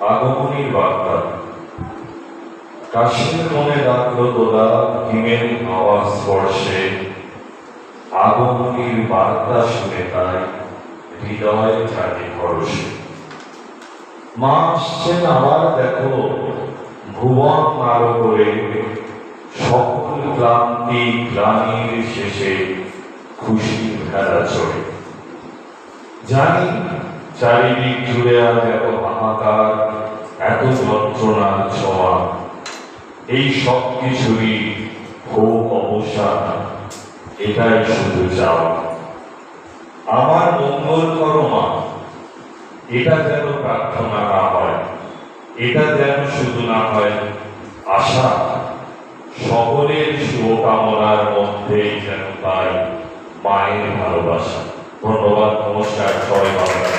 আগমনীর বার্তা। কাশ্মীর মনে রাখল তোলা হিমেল হাওয়ার স্পর্শে। আগমনীর বার্তা শুনে তাই হৃদয় থাকে পরশে মা আসছেন আবার দেখো, ভুবন আরও করে। সকল ক্লান্তি গ্লানির শেষে খুশি ভেড়া চড়ে। জানি চারিদিক জুড়ে আর এত হাহাকার যন্ত্রণার ছোঁয়া এই সব কিছুরই হোক অবসান। এটাই শুধু চাও আমার মঙ্গল করো মা। এটা যেন প্রার্থনা না হয়, এটা যেন শুধু না হয় আশা। সকলের শুভকামনার মধ্যেই যেন পাই মায়ের ভালোবাসা। ধন্যবাদ, নমস্কার, সবাই ভালো।